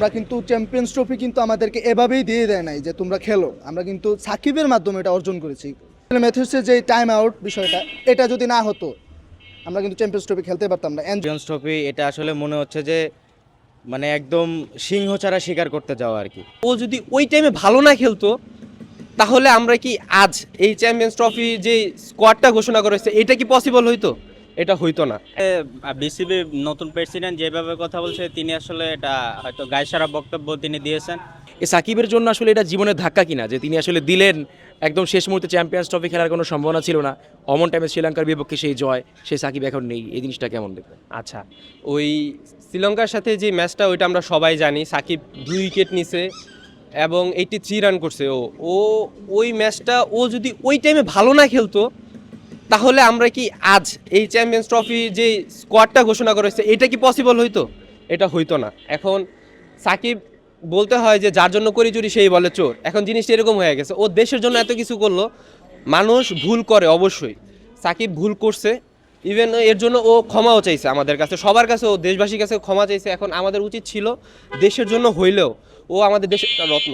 আমরা কিন্তু champions trophy কিন্তু আমাদেরকে এভাবেই দিয়ে দেয় নাই যে তোমরা খেলো। আমরা কিন্তু সাকিবের মাধ্যমে এটা অর্জন করেছি। ম্যাথিউসের যে টাইম আউট বিষয়টা এটা যদি না হতো আমরা কিন্তু চ্যাম্পিয়ন্স ট্রফি খেলতে পারতাম না। চ্যাম্পিয়ন্স ট্রফি এটা আসলে মনে হচ্ছে যে মানে একদম সিংহ ছাড়া শিকার করতে যাওয়া আর কি। ও যদি ওই টাইমে ভালো না খেলতো তাহলে আমরা কি আজ এই চ্যাম্পিয়ন্স ট্রফি যে স্কোয়াডটা ঘোষণা করেছে এটা কি পসিবল হইতো? এটা হইতো না। বিসিবি নতুন প্রেসিডেন্ট যেভাবে কথা বলছে তিনি আসলে এটা হয়তো গায়সারা বক্তব্য তিনি দিয়েছেন। এ সাকিবের জন্য আসলে এটা জীবনের ধাক্কা কিনা যে তিনি আসলে দিলেন একদম শেষ মুহূর্তে চ্যাম্পিয়ন্স ট্রফি খেলার কোনো সম্ভাবনা ছিল না অমন টাইমে শ্রীলঙ্কার বিপক্ষে সেই জয় সেই সাকিব এখন নেই এই জিনিসটা কেমন দেখবেন আচ্ছা ওই শ্রীলঙ্কার সাথে যে ম্যাচটা ওইটা আমরা সবাই জানি সাকিব দুই উইকেট নিছে এবং এইটি থ্রি রান করছে ও। ও ওই ম্যাচটা ও যদি ওই টাইমে ভালো না খেলতো তাহলে আমরা কি আজ এই চ্যাম্পিয়ন্স ট্রফি যে স্কোয়াডটা ঘোষণা করেছে এটা কি পসিবল হইতো? এটা হইতো না। এখন সাকিব বলতে হয় যে, যার জন্য করি চুরি, সেই বলে চোর। এখন জিনিসটা এরকম হয়ে গেছে। ও দেশের জন্য এত কিছু করল, মানুষ ভুল করে অবশ্যই। সাকিব ভুল করছে। ইভেন এর জন্য ও ক্ষমাও চাইছে আমাদের কাছে। সবার কাছে ও, দেশবাসীর কাছে ক্ষমা চাইছে। এখন আমাদের উচিত ছিল দেশের জন্য হইলেও ও আমাদের দেশের রত্ন।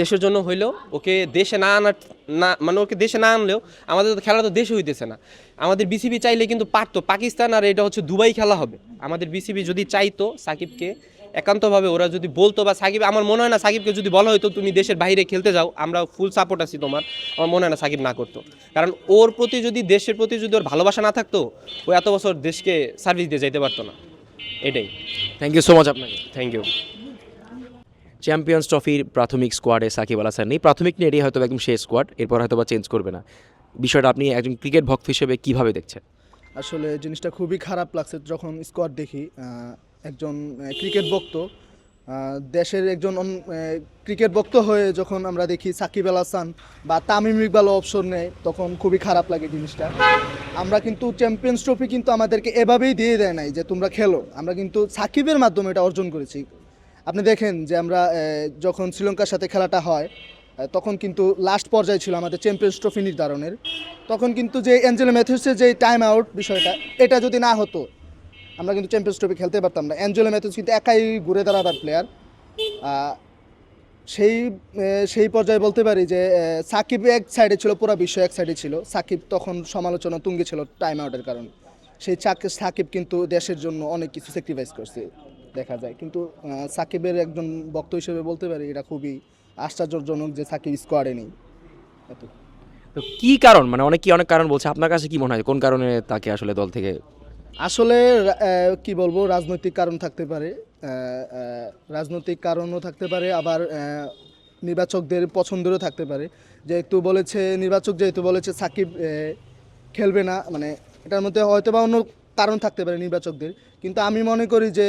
দেশের জন্য হইলেও ওকে দেশে না আনার না মানে ওকে দেশে না আনলেও আমাদের তো খেলা তো দেশে হইতেছে না। আমাদের বিসিবি চাইলে কিন্তু পারতো। পাকিস্তান আর এটা হচ্ছে দুবাই খেলা হবে। আমাদের বিসিবি যদি চাইতো সাকিবকে একান্তভাবে ওরা যদি বলতো বা সাকিব আমার মনে হয় না সাকিবকে যদি বলা হতো তুমি দেশের বাইরে খেলতে যাও আমরা ফুল সাপোর্ট আছি তোমার। আমার মনে হয় না সাকিব না করতো। কারণ ওর প্রতি যদি দেশের প্রতি যদি ওর ভালোবাসা না থাকতো ও এত বছর দেশকে সার্ভিস দিয়ে যাইতে পারতো না। এটাই। থ্যাংক ইউ সো মাচ আপনাকে। থ্যাংক ইউ চ্যাম্পিয়ন্স ট্রফির প্রাথমিক স্কোয়াডে সাকিব আল হাসান নেই। প্রাথমিক নিয়ে এটাই হয়তো একদম শেষ স্কোয়াড এরপর হয়তো বা চেঞ্জ করবে না। বিষয়টা আপনি একজন ক্রিকেট ভক্ত হিসেবে কীভাবে দেখছেন? আসলে জিনিসটা খুবই খারাপ লাগছে যখন স্কোয়াড দেখি একজন ক্রিকেট ভক্ত দেশের একজন ক্রিকেট ভক্ত হয়ে যখন আমরা দেখি সাকিব আল হাসান বা তামিম ইকবাল অপশন নেয়, তখন খুবই খারাপ লাগে জিনিসটা। আমরা কিন্তু চ্যাম্পিয়ন্স ট্রফি কিন্তু আমাদেরকে এভাবেই দিয়ে দেয় নাই যে তোমরা খেলো। আমরা কিন্তু সাকিবের মাধ্যমে এটা অর্জন করেছি। আপনি দেখেন যে আমরা যখন শ্রীলঙ্কার সাথে খেলাটা হয় তখন কিন্তু লাস্ট পর্যায়ে ছিল আমাদের চ্যাম্পিয়ন্স ট্রফি নির্ধারণের। তখন কিন্তু যে অ্যাঞ্জেলো ম্যাথিউসের যে টাইম আউট বিষয়টা, এটা যদি না হতো, আমরা কিন্তু চ্যাম্পিয়ন্স ট্রফি খেলতে পারতাম না। অ্যাঞ্জেলো ম্যাথিউস কিন্তু একাই ঘুরে দাঁড়াবার প্লেয়ার সেই সেই পর্যায়ে বলতে পারি যে সাকিব এক সাইডে ছিল, পুরো বিশ্ব এক সাইডে ছিল। সাকিব তখন সমালোচনা তুঙ্গে ছিল টাইম আউটের কারণে। সেই সাকিব কিন্তু দেশের জন্য অনেক কিছু স্যাক্রিফাইস করছে। দেখা যায়। কিন্তু সাকিবের একজন বক্ত হিসেবে বলতে পারি এটা খুবই আশ্চর্যজনক যে সাকিব স্কোয়াডে নেই। এত। তো কি কারণ? মানে অনেক কি অনেক কারণ বলছে। আপনার কাছে কি মনে হয়? কোন কারণে তাকে আসলে দল থেকে আসলে কি বলব রাজনৈতিক কারণ থাকতে পারে। রাজনৈতিক কারণও থাকতে পারে আবার নির্বাচকদের পছন্দেরও থাকতে পারে। যেহেতু বলেছে নির্বাচক যেহেতু বলেছে সাকিব খেলবে না মানে এটার মধ্যে হয়তো বা অন্য কারণ থাকতে পারে নির্বাচকদের। কিন্তু আমি মনে করি যে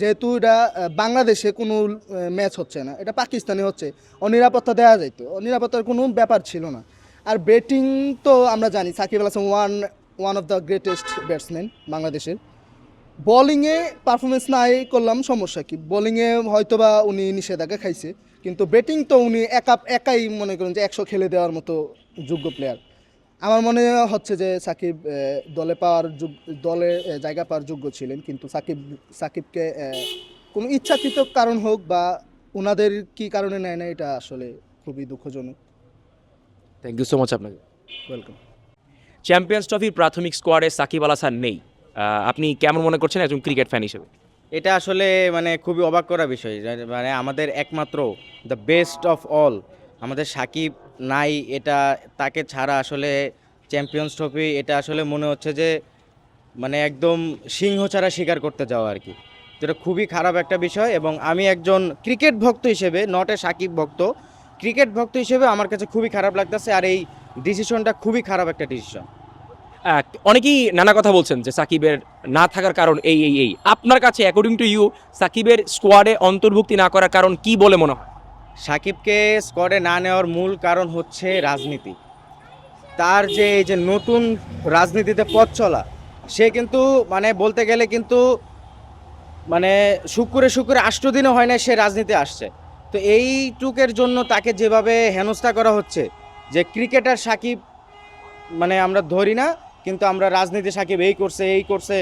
যেহেতু এটা বাংলাদেশে কোনো ম্যাচ হচ্ছে না, এটা পাকিস্তানে হচ্ছে, অনিরাপত্তা দেওয়া যাইতো, অনিরাপত্তার কোনো ব্যাপার ছিল না। আর ব্যাটিং তো আমরা জানি, Shakib Al Hasan one one of the greatest batsman বাংলাদেশের। বোলিংয়ে পারফরমেন্স নাই করলাম, সমস্যা কি? বোলিংয়ে হয়তো বা উনি নিষেধাজ্ঞা খাইছে, কিন্তু ব্যাটিং তো উনি একা, একাই মনে করেন যে একশো খেলে দেওয়ার মতো যোগ্য প্লেয়ার আমার মনে হচ্ছে যে সাকিব দলে পাওয়ার যোগ- দলে জায়গা পাওয়ার যোগ্য ছিলেন কিন্তু সাকিব সাকিবকে কোনো ইচ্ছাকৃত কারণ হোক বা ওনাদের কি কারণে নেয় না এটা আসলে খুবই দুঃখজনক। থ্যাংক ইউ সো মাচ আপনাকে। ওয়েলকাম চ্যাম্পিয়ন্স ট্রফির প্রাথমিক স্কোয়াডে সাকিব আল হাসান নেই। আপনি কেমন মনে করছেন একজন ক্রিকেট ফ্যান হিসেবে? এটা আসলে মানে খুবই অবাক করা বিষয় মানে আমাদের একমাত্র দ্য বেস্ট অফ অল আমাদের সাকিব নাই, এটা তাকে ছাড়া আসলে চ্যাম্পিয়ন্স ট্রফি এটা আসলে মনে হচ্ছে যে মানে একদম সিংহ ছাড়া শিকার করতে যাওয়া আর কি। এটা খুবই খারাপ একটা বিষয় এবং আমি একজন ক্রিকেট ভক্ত হিসেবে নট এ সাকিব ভক্ত, ক্রিকেট ভক্ত হিসেবে আমার কাছে খুবই খারাপ লাগতেছে আর এই ডিসিশনটা খুবই খারাপ একটা ডিসিশন অনেকেই নানা কথা বলছেন যে সাকিবের না থাকার কারণ এই এই এই। আপনার কাছে অ্যাকর্ডিং টু ইউ সাকিবের স্কোয়াডে অন্তর্ভুক্তি না করার কারণ কি বলে মনে হয়? সাকিবকে স্কোয়াডে না নেওয়ার মূল কারণ হচ্ছে রাজনীতি। তার যে এই যে নতুন রাজনীতিতে পথ চলা, সে কিন্তু মানে বলতে গেলে কিন্তু মানে শুক্রে শুক্রে আষ্ট দিনও হয় না সে রাজনীতি আসছে। তো এইটুকের জন্য তাকে যেভাবে হেনস্থা করা হচ্ছে, যে ক্রিকেটার সাকিব মানে আমরা ধরি না, কিন্তু আমরা রাজনীতি সাকিব এই করছে এই করছে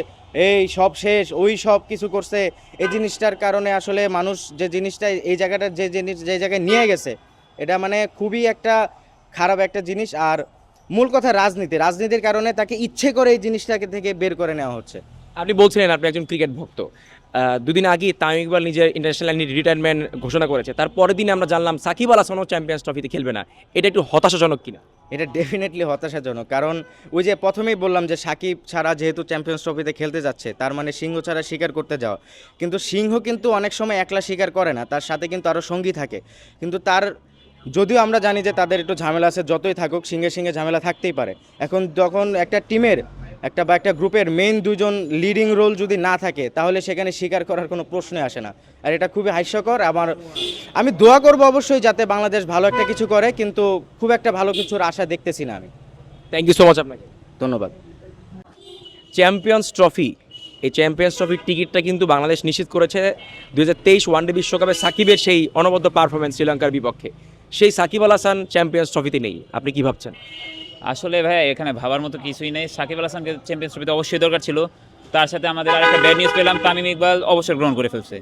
এই সব শেষ, ওই সব কিছু করছে। এই জিনিসটার কারণে আসলে মানুষ যে জিনিসটা, এই জায়গাটা যে জিনিস, যে জায়গায় নিয়ে গেছে, এটা মানে খুবই একটা খারাপ একটা জিনিস। আর মূল কথা রাজনীতি। রাজনীতির কারণে তাকে ইচ্ছে করে এই জিনিসটাকে থেকে বের করে নেওয়া হচ্ছে। আপনি বলছিলেন আপনি একজন ক্রিকেট ভক্ত। দুদিন আগে তামিম ইকবাল নিজের ইন্টারন্যাশনাল রিটায়ারমেন্ট ঘোষণা করেছে। তার পরের দিনে আমরা জানলাম সাকিব আল হাসানও চ্যাম্পিয়ন্স ট্রফিতে খেলবে না। এটা একটু হতাশাজনক কিনা? এটা ডেফিনেটলি হতাশাজনক। কারণ ওই যে প্রথমেই বললাম যে সাকিব ছাড়া যেহেতু চ্যাম্পিয়ন্স ট্রফিতে খেলতে যাচ্ছে, তার মানে সিংহ ছাড়া শিকার করতে যাওয়া। কিন্তু সিংহ কিন্তু অনেক সময় একলা শিকার করে না, তার সাথে কিন্তু আরও সঙ্গী থাকে। কিন্তু তার, যদিও আমরা জানি যে তাদের একটু ঝামেলা আছে, যতই থাকুক, সিংহে সিংহে ঝামেলা থাকতেই পারে। এখন যখন একটা টিমের একটা বা একটা গ্রুপের মেন দুজন লিডিং রোল যদি না থাকে তাহলে সেখানে স্বীকার করার কোনো প্রশ্নই আসে না। আর এটা খুবই হাস্যকর। আমার আমি দোয়া করব অবশ্যই যাতে বাংলাদেশ ভালো একটা কিছু করে কিন্তু খুব একটা ভালো কিছুর আশা দেখতেছি না আমি। থ্যাংক ইউ সো মাচ আপনাকে। ধন্যবাদ। চ্যাম্পিয়ন্স ট্রফি এই চ্যাম্পিয়ন্স ট্রফির টিকিটটা কিন্তু বাংলাদেশ নিশ্চিত করেছে। দু হাজার তেইশ ওয়ানডে বিশ্বকাপে সাকিবের সেই অনবদ্য পারফরমেন্স শ্রীলঙ্কার বিপক্ষে। সেই সাকিব আল হাসান চ্যাম্পিয়ন্স ট্রফিতে নেই। আপনি কি ভাবছেন? আসলে ভাই, এখানে ভাবার মতো কিছুই নেই। সাকিব আল হাসানকে চ্যাম্পিয়ন্স ট্রফিতে অবশ্যই দরকার ছিল। তার সাথে আমাদের আরেকটা ব্যাড নিউজ পেলাম, তামিম ইকবাল অবসর গ্রহণ করে ফেলছে।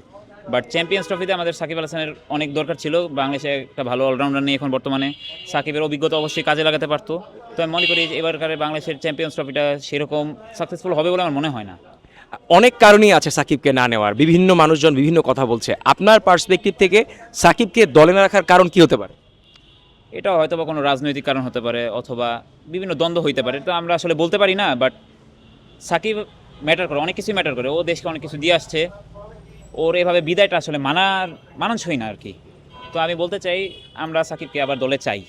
বাট চ্যাম্পিয়ন্স ট্রফিতে আমাদের সাকিব আল হাসানের অনেক দরকার ছিল। বাংলাদেশে একটা ভালো অলরাউন্ডার নেই এখন বর্তমানে। সাকিবের অভিজ্ঞতা অবশ্যই কাজে লাগাতে পারতো। তো আমি মনে করি এবারকার বাংলাদেশের চ্যাম্পিয়ন্স ট্রফিটা সেরকম সাকসেসফুল হবে বলে আমার মনে হয় না। অনেক কারণই আছে সাকিবকে না নেওয়ার। বিভিন্ন মানুষজন বিভিন্ন কথা বলছে। আপনার পার্সপেক্টিভ থেকে সাকিবকে দলে না রাখার কারণ কি হতে পারে? এটা হয়তো বা কোনো রাজনৈতিক কারণ হতে পারে অথবা বিভিন্ন দ্বন্দ্ব হইতে পারে তো আমরা আসলে বলতে পারি না বাট সাকিব ম্যাটার করে অনেক কিছুই ম্যাটার করে ও দেশকে অনেক কিছু দিয়ে আসছে ওর এভাবে বিদায়টা আসলে মানার মানানসই না আর কি তো আমি বলতে চাই আমরা সাকিবকে আবার দলে চাই।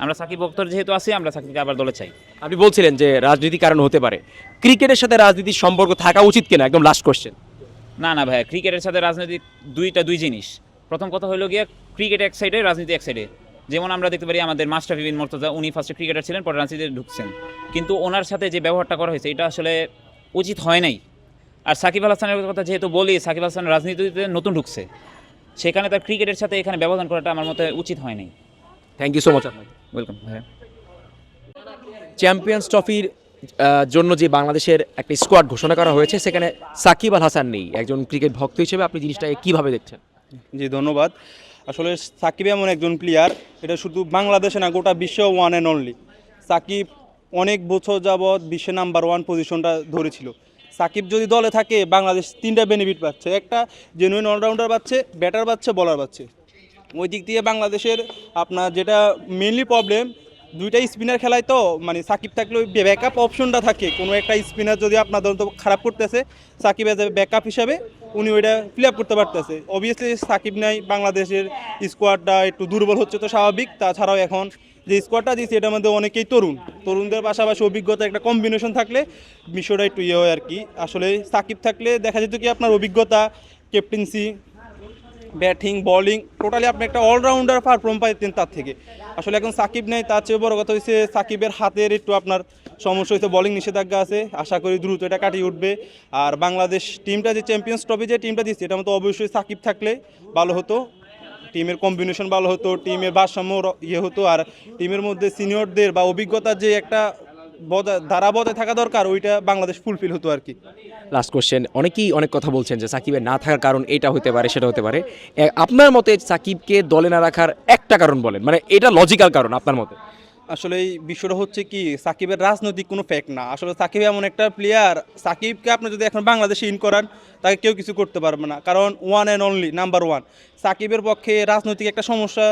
আমরা সাকিব ভক্তর যেহেতু আছি আমরা সাকিবকে আবার দলে চাই। আপনি বলছিলেন যে রাজনীতি কারণ হতে পারে। ক্রিকেটের সাথে রাজনীতির সম্পর্ক থাকা উচিত কিনা? একদম লাস্ট কোশ্চেন না না ভাই ক্রিকেটের সাথে রাজনীতি দুইটা দুই জিনিস। প্রথম কথা হলো গিয়ে ক্রিকেট এক সাইডে রাজনীতি এক সাইডে যেমন আমরা দেখতে পারি আমাদের মাস্টার বিন মর্তজা উনি ফার্স্টে ক্রিকেটার ছিলেন পরে রাজনীতিতে ঢুকছেন। কিন্তু ওনার সাথে যে ব্যবহারটা করা হয়েছে এটা আসলে উচিত হয় নাই। আর সাকিব আল হাসানের কথা যেহেতু বলি সাকিব আল হাসান রাজনীতিতে নতুন ঢুকছে। সেখানে তার ক্রিকেটের সাথে এখানে ব্যবধান করাটা আমার মতে উচিত হয় নাই। থ্যাংক ইউ সো মাচ আপনাকে ওয়েলকাম ভাইয়া। চ্যাম্পিয়ন্স ট্রফির জন্য যে বাংলাদেশের একটা স্কোয়াড ঘোষণা করা হয়েছে সেখানে সাকিব আল হাসান নেই। একজন ক্রিকেট ভক্ত হিসেবে আপনি জিনিসটাকে কীভাবে দেখছেন? জি ধন্যবাদ। আসলে সাকিব এমন একজন প্লেয়ার এটা শুধু বাংলাদেশে না, গোটা বিশ্ব ওয়ান অ্যান্ড অনলি সাকিব অনেক বছর যাবৎ বিশ্বে নাম্বার ওয়ান পজিশনটা ধরেছিল। সাকিব যদি দলে থাকে, বাংলাদেশ তিনটা বেনিফিট পাচ্ছে। একটা জেনুইন অলরাউন্ডার পাচ্ছে ব্যাটার পাচ্ছে বলার পাচ্ছে। ওই দিক দিয়ে বাংলাদেশের আপনার যেটা মেনলি প্রবলেম দুইটা স্পিনার খেলায় তো মানে সাকিব থাকলে ওই ব্যাকআপ অপশনটা থাকে। কোনো একটা স্পিনার যদি আপনার ধরুন তো খারাপ করতেছে, সাকিব এজ ব্যাকআপ হিসাবে উনি ওইটা প্লে আপ করতে পারতেছে। অবভিয়াসলি সাকিব নাই, বাংলাদেশের স্কোয়াডটা একটু দুর্বল হচ্ছে তো স্বাভাবিক। তাছাড়াও এখন যে স্কোয়াডটা দিয়েছে, এটার মধ্যে অনেকেই তরুণ। তরুণদের পাশাপাশি অভিজ্ঞতা একটা কম্বিনেশন থাকলে বিষয়টা একটু ইয়ে হয় আর কি আসলে সাকিব থাকলে দেখা যেত কি আপনার অভিজ্ঞতা ক্যাপ্টেন্সি ব্যাটিং বোলিং টোটালি আপনি একটা অলরাউন্ডার পারফর্ম পাইতেন তার থেকে। আসলে এখন সাকিব নেই, তার চেয়ে বড় কথা হচ্ছে সাকিবের হাতের একটু আপনার সমস্যা হয়েছে বোলিং নিষেধাজ্ঞা আছে। আশা করি দ্রুত এটা কাটিয়ে উঠবে। আর বাংলাদেশ টিমটা যে চ্যাম্পিয়ন্স ট্রফি যে টিমটা দিচ্ছে এটা মতো অবশ্যই সাকিব থাকলে ভালো হতো। টিমের কম্বিনেশন ভালো হতো, টিমের ভারসাম্য ইয়ে হতো। আর টিমের মধ্যে সিনিয়রদের বা অভিজ্ঞতার যে একটা ধারা বজায় থাকা দরকার, ওইটা বাংলাদেশ ফুলফিল হতো আর কি। লাস্ট কোশ্চেন অনেকেই অনেক কথা বলছেন যে সাকিবের না থাকার কারণ এটা হতে পারে, সেটা হতে পারে। আপনার মতে সাকিবকে দলে না রাখার একটা কারণ বলেন মানে এটা লজিক্যাল কারণ আপনার মতে? আসলে এই বিষয়টা হচ্ছে কি, সাকিবের রাজনৈতিক কোনো ফ্যাক্ট না। আসলে সাকিব এমন একটা প্লেয়ার সাকিবকে আপনি যদি এখন বাংলাদেশে ইন করান, তাকে কেউ কিছু করতে পারবে না। কারণ one and only number one সাকিবের পক্ষে রাজনৈতিক একটা সমস্যা,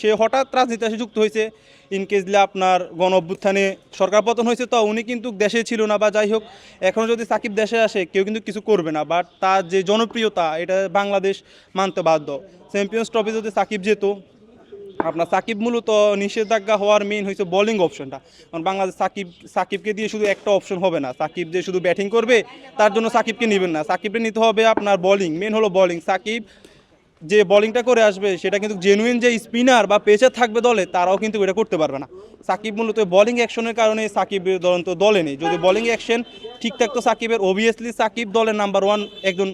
সে হঠাৎ রাজনীতিতে এসে যুক্ত হয়েছে। ইনকেসলে আপনার গণ অভ্যুত্থানে সরকার পতন হয়েছে, তো উনি কিন্তু দেশে ছিল না বা যাই হোক, এখন যদি সাকিব দেশে আসে, কেউ কিন্তু কিছু করবে না। বাট তার যে জনপ্রিয়তা, এটা বাংলাদেশ মানতে বাধ্য। চ্যাম্পিয়ন্স ট্রফি যদি সাকিব যেত আপনার সাকিব মূলত নিষেধাজ্ঞা হওয়ার মেইন হয়েছে বোলিং অপশনটা কারণ বাংলাদেশ সাকিব, সাকিবকে দিয়ে শুধু একটা অপশন হবে না। সাকিব যে শুধু ব্যাটিং করবে, তার জন্য সাকিবকে নেবেন না। সাকিবকে নিতে হবে আপনার বোলিং মেন হলো বোলিং সাকিব যে বোলিংটা করে আসবে, সেটা কিন্তু জেনুইন যে স্পিনার বা পেচার থাকবে দলে, তারাও কিন্তু এটা করতে পারবে না। সাকিব মূলত বোলিং অ্যাকশনের কারণে সাকিবের দলন্ত দলে নেই। যদি বোলিং অ্যাকশন ঠিক থাকতো সাকিবের অবভিয়াসলি সাকিব দলের নাম্বার ওয়ান একজন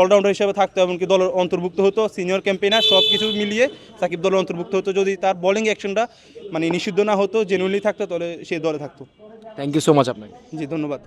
অলরাউন্ডার হিসেবে থাকতো এমনকি দলের অন্তর্ভুক্ত হতো সিনিয়র ক্যাম্পেইনার সব কিছু মিলিয়ে সাকিব দলের অন্তর্ভুক্ত হতো। যদি তার বলিং অ্যাকশনটা মানে নিষিদ্ধ না হতো জেনুইনলি থাকতো তাহলে সে দলে থাকতো। থ্যাংক ইউ সো মাচ আপনাকে। জি ধন্যবাদ।